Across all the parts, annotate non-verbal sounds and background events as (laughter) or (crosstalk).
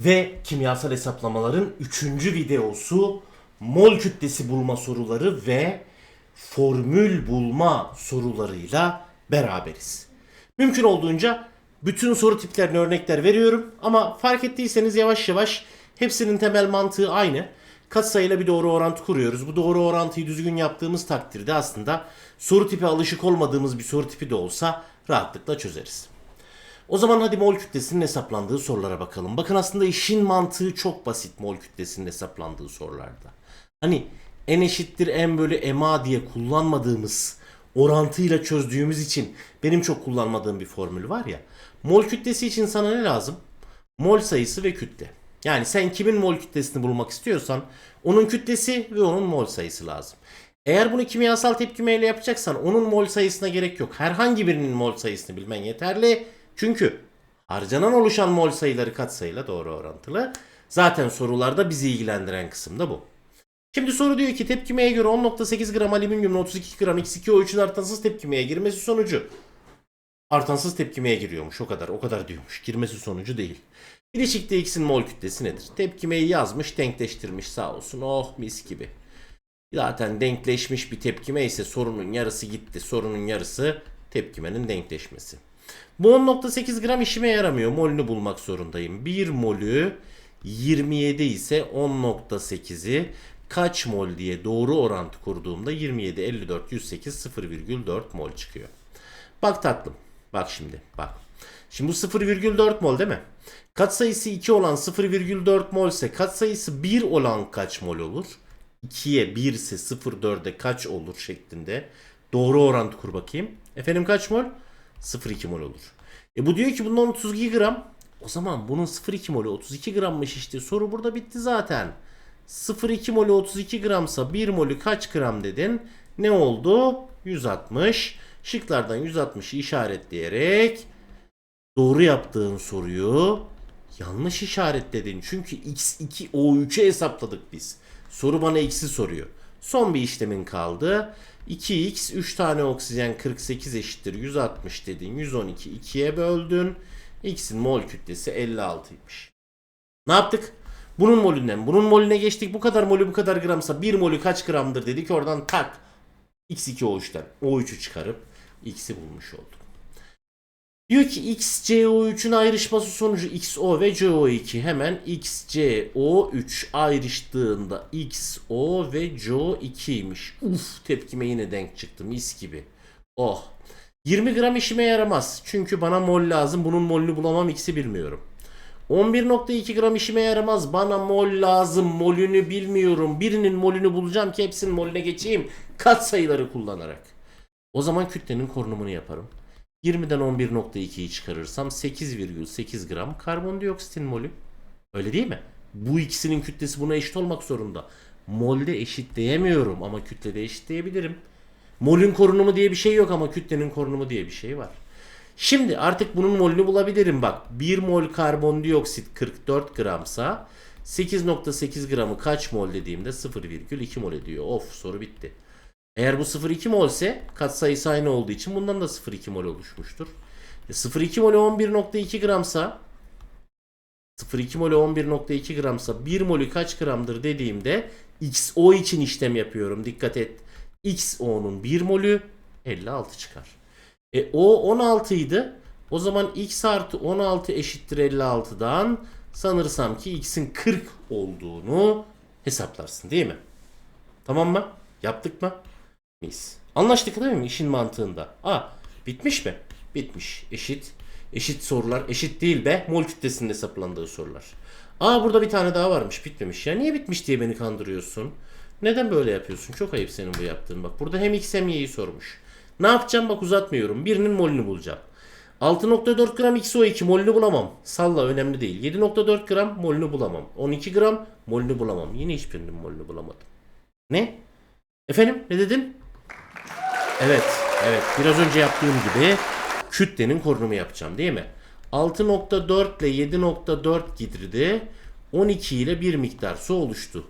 Ve kimyasal hesaplamaların 3. videosu mol kütlesi bulma soruları ve formül bulma sorularıyla beraberiz. Mümkün olduğunca bütün soru tiplerine örnekler veriyorum ama fark ettiyseniz yavaş yavaş hepsinin temel mantığı aynı. Katsayıyla bir doğru orantı kuruyoruz. Bu doğru orantıyı düzgün yaptığımız takdirde aslında soru tipi alışık olmadığımız bir soru tipi de olsa rahatlıkla çözeriz. O zaman hadi mol kütlesinin hesaplandığı sorulara bakalım. Bakın aslında işin mantığı çok basit mol kütlesinin hesaplandığı sorularda. Hani n eşittir m bölü ma diye kullanmadığımız orantıyla çözdüğümüz için benim çok kullanmadığım bir formül var ya. Mol kütlesi için sana ne lazım? Mol sayısı ve kütle. Yani sen kimin mol kütlesini bulmak istiyorsan onun kütlesi ve onun mol sayısı lazım. Eğer bunu kimyasal tepkimeyle yapacaksan onun mol sayısına gerek yok. Herhangi birinin mol sayısını bilmen yeterli. Çünkü harcanan oluşan mol sayıları katsayıyla doğru orantılı. Zaten sorularda bizi ilgilendiren kısım da bu. Şimdi soru diyor ki tepkimeye göre 10.8 gram alüminyumun 32 gram X2O3'ün artansız tepkimeye girmesi sonucu. Artansız tepkimeye giriyormuş o kadar o kadar diyormuş. Girmesi sonucu değil. Bileşikte X'in mol kütlesi nedir? Tepkimeyi yazmış denkleştirmiş sağ olsun oh mis gibi. Zaten denkleşmiş bir tepkime ise sorunun yarısı gitti. Sorunun yarısı tepkimenin denkleşmesi. Bu 10.8 gram işime yaramıyor. Molünü bulmak zorundayım. 1 molü 27 ise 10.8'i kaç mol diye doğru orantı kurduğumda 27, 54, 108, 0,4 mol çıkıyor. Bak tatlım. Bak şimdi. Bak. Şimdi bu 0,4 mol değil mi? Katsayısı 2 olan 0,4 mol ise katsayısı 1 olan kaç mol olur? 2'ye 1 ise 0,4'e kaç olur şeklinde doğru orantı kur bakayım. Efendim kaç mol? 0,2 mol olur. E bu diyor ki bundan 32 gram. O zaman bunun 0,2 molü 32 grammış işte. Soru burada bitti zaten. 0,2 molü 32 gramsa 1 molü kaç gram dedin? Ne oldu? 160. Şıklardan 160'ı işaretleyerek doğru yaptığın soruyu yanlış işaretledin. Çünkü x2 o3'ü hesapladık biz. Soru bana x'i soruyor. Son bir işlemin kaldı. 2x 3 tane oksijen 48 eşittir 160 dedin. 112 2'ye böldün. X'in mol kütlesi 56'ymış. Ne yaptık? Bunun molünden bunun molüne geçtik. Bu kadar molü bu kadar gramsa 1 molü kaç gramdır dedik. Oradan tak x2o3'ten o3'ü çıkarıp x'i bulmuş olduk. Diyor ki XCO3'ün ayrışması sonucu XO ve CO2 hemen XCO3 ayrıştığında XO ve CO2'ymiş. Uf tepkime yine denk çıktı mis gibi. Oh. 20 gram işime yaramaz. Çünkü bana mol lazım. Bunun molünü bulamam X'i bilmiyorum. 11.2 gram işime yaramaz. Bana mol lazım. Molünü bilmiyorum. Birinin molünü bulacağım ki hepsinin molüne geçeyim. Kat sayıları kullanarak. O zaman kütlenin korunumunu yaparım. 20'den 11.2'yi çıkarırsam 8,8 gram karbondioksitin molü. Öyle değil mi? Bu ikisinin kütlesi buna eşit olmak zorunda. Molde eşitleyemiyorum ama kütlede eşitleyebilirim. Molün korunumu diye bir şey yok ama kütlenin korunumu diye bir şey var. Şimdi artık bunun molünü bulabilirim bak. 1 mol karbondioksit 44 gramsa 8.8 gramı kaç mol dediğimde 0,2 mol ediyor. Of soru bitti. Eğer bu 0,2 mol ise katsayısı aynı olduğu için bundan da 0,2 mol oluşmuştur. E 0,2 mol 11.2 gramsa 0,2 mol 11.2 gramsa 1 molü kaç gramdır dediğimde XO için işlem yapıyorum. Dikkat et. XO'nun 1 molü 56 çıkar. E o 16 idi. O zaman x artı 16 eşittir 56'dan sanırsam ki x'in 40 olduğunu hesaplarsın değil mi? Tamam mı? Yaptık mı? Mis. Anlaştık değil mi işin mantığında? Aa bitmiş mi? Bitmiş. Eşit. Eşit sorular. Eşit değil be. Mol kütlesinin hesaplandığı sorular. Aa burada bir tane daha varmış. Bitmemiş. Ya niye bitmiş diye beni kandırıyorsun? Neden böyle yapıyorsun? Çok ayıp senin bu yaptığın. Bak burada hem x hem y'yi sormuş. Ne yapacağım bak uzatmıyorum. Birinin molünü bulacağım. 6.4 gram XO2 molünü bulamam. Salla önemli değil. 7.4 gram molünü bulamam. 12 gram molünü bulamam. Yine hiçbirinin molünü bulamadım. Ne? Efendim ne dedim? Evet, evet. Biraz önce yaptığım gibi kütlenin korunumu yapacağım değil mi? 6.4 ile 7.4 gidirdi. 12 ile bir miktar su oluştu.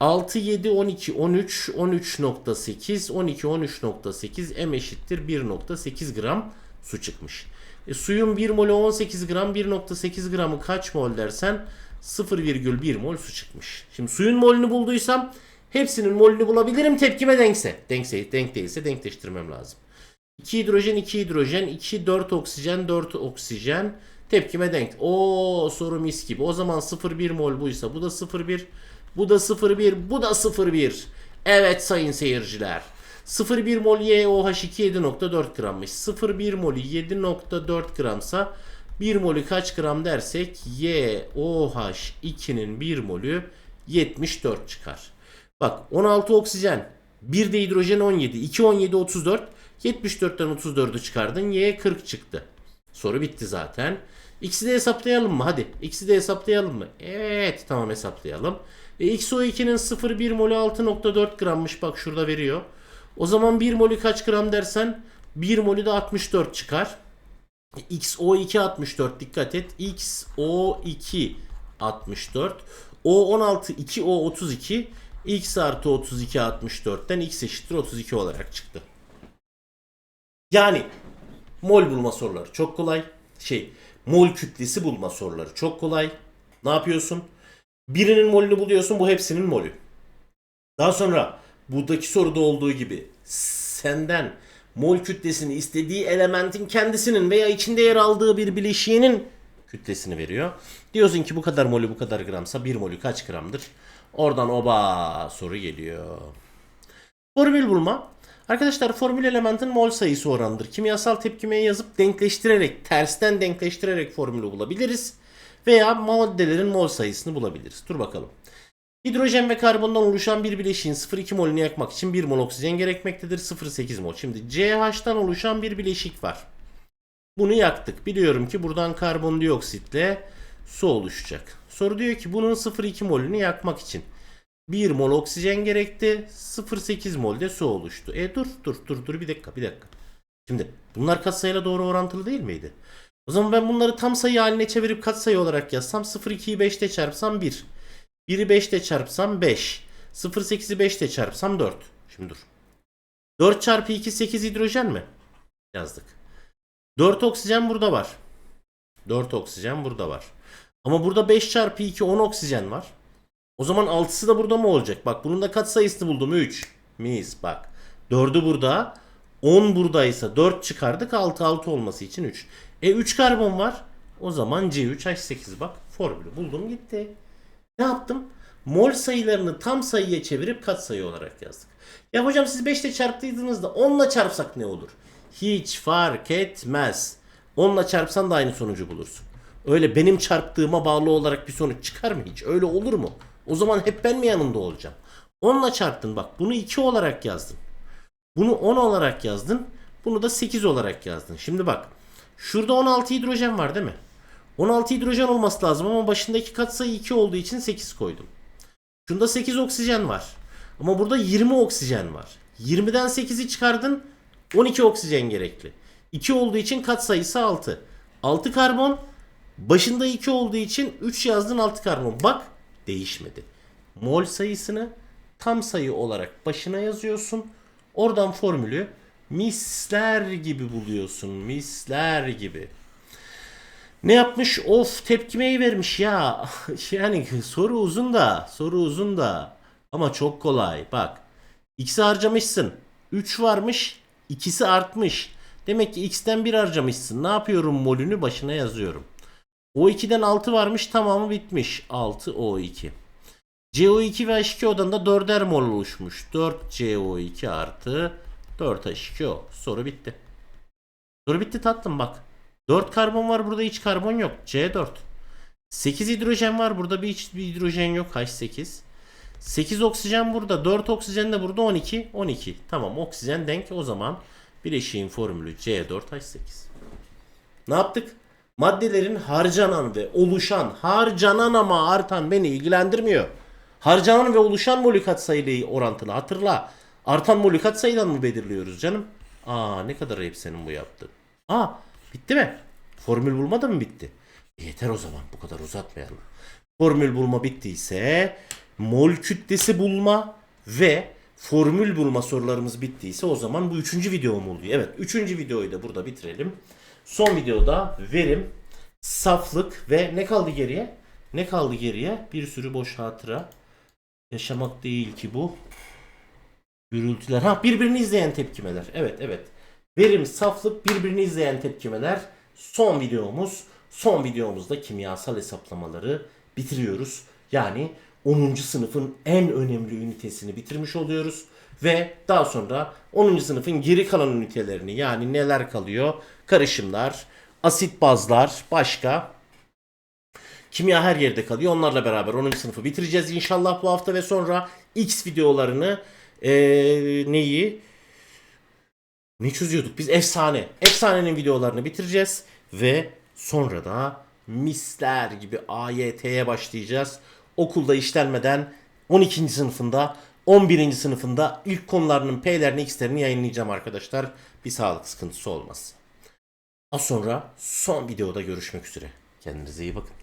6, 7, 12, 13, 13.8, 12, 13.8 m eşittir 1.8 gram su çıkmış. E, suyun 1 molü 18 gram, 1.8 gramı kaç mol dersen 0,1 mol su çıkmış. Şimdi suyun molünü bulduysam hepsinin molünü bulabilirim tepkime denkse. Denkse, denk değilse denkleştirmem lazım. 2 hidrojen 2 hidrojen 2 4 oksijen 4 oksijen tepkime denk. O soru mis gibi. O zaman 0,1 mol buysa bu da 0,1 bu da 0,1 bu da 0,1. Evet sayın seyirciler. 0,1 mol YOH2 7.4 grammış. 0,1 molü 7.4 gramsa 1 molü kaç gram dersek YOH2'nin 1 molü 74 çıkar. Bak 16 oksijen, 1 de hidrojen 17, 2 17 34. 74'ten 34'ü çıkardın. Y 40 çıktı. Soru bitti zaten. X'i de hesaplayalım mı? Hadi. X'i de hesaplayalım mı? Evet. Tamam hesaplayalım. E, XO2'nin 0,1 molü 6.4 grammış. Bak şurada veriyor. O zaman 1 molü kaç gram dersen 1 molü de 64 çıkar. E, XO2 64 dikkat et. XO2 64. O16 2O 32. X artı 32 64'ten X eşittir 32 olarak çıktı. Yani mol bulma soruları çok kolay. Şey mol kütlesi bulma soruları çok kolay. Ne yapıyorsun? Birinin molünü buluyorsun bu hepsinin molü. Daha sonra buradaki soruda olduğu gibi senden mol kütlesini istediği elementin kendisinin veya içinde yer aldığı bir bileşiğinin kütlesini veriyor. Diyorsun ki bu kadar molü bu kadar gramsa bir molü kaç gramdır? Oradan oba soru geliyor. Formül bulma. Arkadaşlar formül elementin mol sayısı oranıdır. Kimyasal tepkimeye yazıp denkleştirerek, tersten denkleştirerek formülü bulabiliriz. Veya maddelerin mol sayısını bulabiliriz. Dur bakalım. Hidrojen ve karbondan oluşan bir bileşiğin 0,2 molünü yakmak için 1 mol oksijen gerekmektedir. 0,8 mol. Şimdi CH'tan oluşan bir bileşik var. Bunu yaktık. Biliyorum ki buradan karbondioksitle su oluşacak. Soru diyor ki bunun 0,2 molünü yakmak için 1 mol oksijen gerekti. 0,8 mol de su oluştu. E dur dur dur dur bir dakika bir dakika. Şimdi bunlar katsayıyla doğru orantılı değil miydi? O zaman ben bunları tam sayı haline çevirip katsayı olarak yazsam 0,2'yi 5'te çarpsam 1. 1'i 5'te çarpsam 5. 0,8'i 5'te çarpsam 4. Şimdi dur. 4 çarpı 2 8 hidrojen mi? Yazdık. 4 oksijen burada var. 4 oksijen burada var. Ama burada 5 çarpı 2 10 oksijen var. O zaman 6'sı da burada mı olacak? Bak bunun da kaç sayısını buldum? 3. Mis bak. 4'ü burada. 10 buradaysa 4 çıkardık. 6 6 olması için 3. E 3 karbon var. O zaman C3H8 bak. Formülü buldum gitti. Ne yaptım? Mol sayılarını tam sayıya çevirip katsayı olarak yazdık. Ya hocam siz 5 ile çarptıydınız da 10 ile çarpsak ne olur? Hiç fark etmez. 10 ile çarpsan da aynı sonucu bulursun. Öyle benim çarptığıma bağlı olarak bir sonuç çıkar mı hiç? Öyle olur mu? O zaman hep ben mi yanında olacağım? 10 ile çarptın bak bunu 2 olarak yazdın. Bunu 10 olarak yazdın. Bunu da 8 olarak yazdın. Şimdi bak. Şurada 16 hidrojen var değil mi? 16 hidrojen olması lazım ama başındaki katsayı 2 olduğu için 8 koydum. Şunda 8 oksijen var. Ama burada 20 oksijen var. 20'den 8'i çıkardın 12 oksijen gerekli. 2 olduğu için katsayısı 6. 6 karbon başında 2 olduğu için 3 yazdın 6 karbon. Bak değişmedi. Mol sayısını tam sayı olarak başına yazıyorsun. Oradan formülü misler gibi buluyorsun. Misler gibi. Ne yapmış? Of tepkimeyi vermiş ya. (laughs) yani soru uzun da, soru uzun da. Ama çok kolay. Bak. X'i harcamışsın. 3 varmış. ikisi artmış. Demek ki X'ten 1 harcamışsın. Ne yapıyorum? Molünü başına yazıyorum. O2'den 6 varmış. Tamamı bitmiş. 6 O2. CO2 ve H2O'dan da 4'er mol oluşmuş. 4 CO2 artı 4 H2O. Soru bitti. Soru bitti tatlım bak. 4 karbon var burada hiç karbon yok. C4. 8 hidrojen var burada bir hiç bir hidrojen yok. H8. 8 oksijen burada. 4 oksijen de burada 12. 12. Tamam oksijen denk o zaman bileşiğin formülü C4H8. Ne yaptık? Maddelerin harcanan ve oluşan, harcanan ama artan beni ilgilendirmiyor. Harcanan ve oluşan molü katsayıyla orantılı hatırla. Artan molü katsayıdan mı belirliyoruz canım? Aa ne kadar ayıp senin bu yaptığın. Aa bitti mi? Formül bulma da mı bitti? E, yeter o zaman bu kadar uzatmayalım. Formül bulma bittiyse mol kütlesi bulma ve formül bulma sorularımız bittiyse o zaman bu üçüncü videom oluyor. Evet üçüncü videoyu da burada bitirelim. Son videoda verim, saflık ve ne kaldı geriye? Ne kaldı geriye? Bir sürü boş hatıra. Yaşamak değil ki bu. Gürültüler. Ha birbirini izleyen tepkimeler. Evet evet. Verim, saflık, birbirini izleyen tepkimeler. Son videomuz. Son videomuzda kimyasal hesaplamaları bitiriyoruz. Yani 10. sınıfın en önemli ünitesini bitirmiş oluyoruz. Ve daha sonra 10. sınıfın geri kalan ünitelerini yani neler kalıyor? Karışımlar, asit bazlar, başka Kimya her yerde kalıyor. Onlarla beraber 10. sınıfı bitireceğiz inşallah bu hafta ve sonra X videolarını eee, neyi ne çözüyorduk biz? Efsane. Efsanenin videolarını bitireceğiz ve sonra da misler gibi AYT'ye başlayacağız. Okulda işlenmeden 12. sınıfında 11. sınıfında ilk konularının P'lerini X'lerini yayınlayacağım arkadaşlar. Bir sağlık sıkıntısı olmaz. Az sonra son videoda görüşmek üzere. Kendinize iyi bakın.